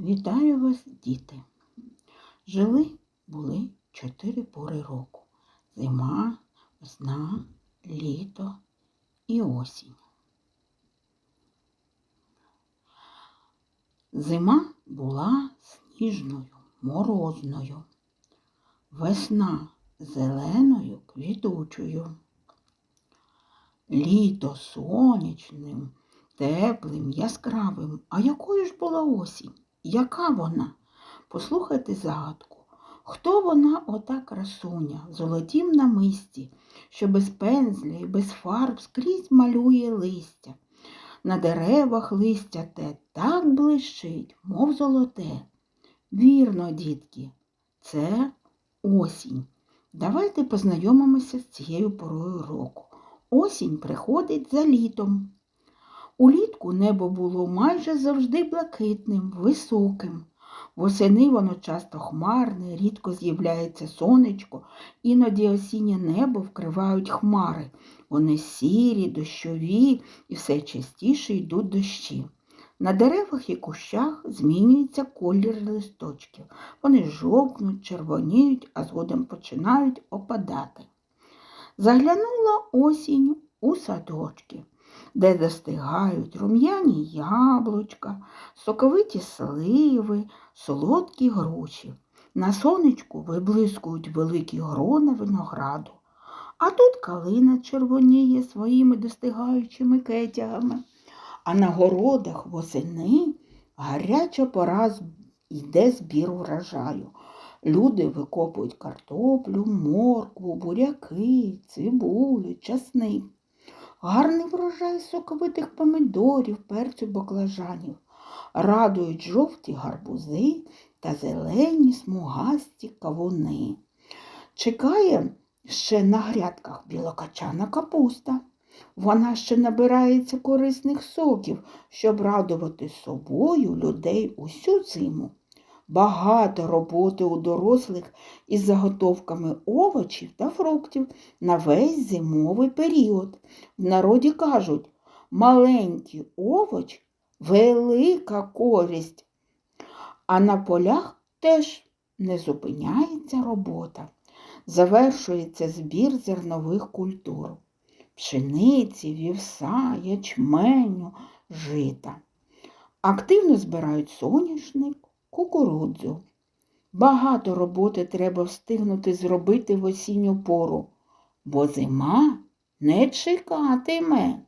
Вітаю вас, діти. Жили були чотири пори року. Зима, весна, літо і осінь. Зима була сніжною, морозною, весна зеленою, квітучою. Літо сонячним, теплим, яскравим. А якою ж була осінь? Яка вона? Послухайте загадку. Хто вона ота красуня, в золотім намисті, що без пензля і без фарб скрізь малює листя? На деревах листя те так блищить, мов золоте. Вірно, дітки, це осінь. Давайте познайомимося з цією порою року. Осінь приходить за літом. Улітку небо було майже завжди блакитним, високим. Восени воно часто хмарне, рідко з'являється сонечко, іноді осіннє небо вкривають хмари. Вони сірі, дощові і все частіше йдуть дощі. На деревах і кущах змінюється колір листочків. Вони жовкнуть, червоніють, а згодом починають опадати. Заглянула осінь у садочки, де достигають рум'яні яблучка, соковиті сливи, солодкі груші. На сонечку виблискують великі грона винограду, а тут калина червоніє своїми достигаючими кетягами, а на городах восени гаряча пора йде збір урожаю. Люди викопують картоплю, моркву, буряки, цибулю, часник. Гарний врожай соковитих помидорів, перцю, баклажанів. Радують жовті гарбузи та зелені смугасті кавуни. Чекає ще на грядках білокачана капуста. Вона ще набирається корисних соків, щоб радувати собою людей усю зиму. Багато роботи у дорослих із заготовками овочів та фруктів на весь зимовий період. В народі кажуть, маленький овоч велика користь, а на полях теж не зупиняється робота. Завершується збір зернових культур пшениці, вівса, ячменю, жита. Активно збирають соняшник, кукурудзу. Багато роботи треба встигнути зробити в осінню пору, бо зима не чекатиме.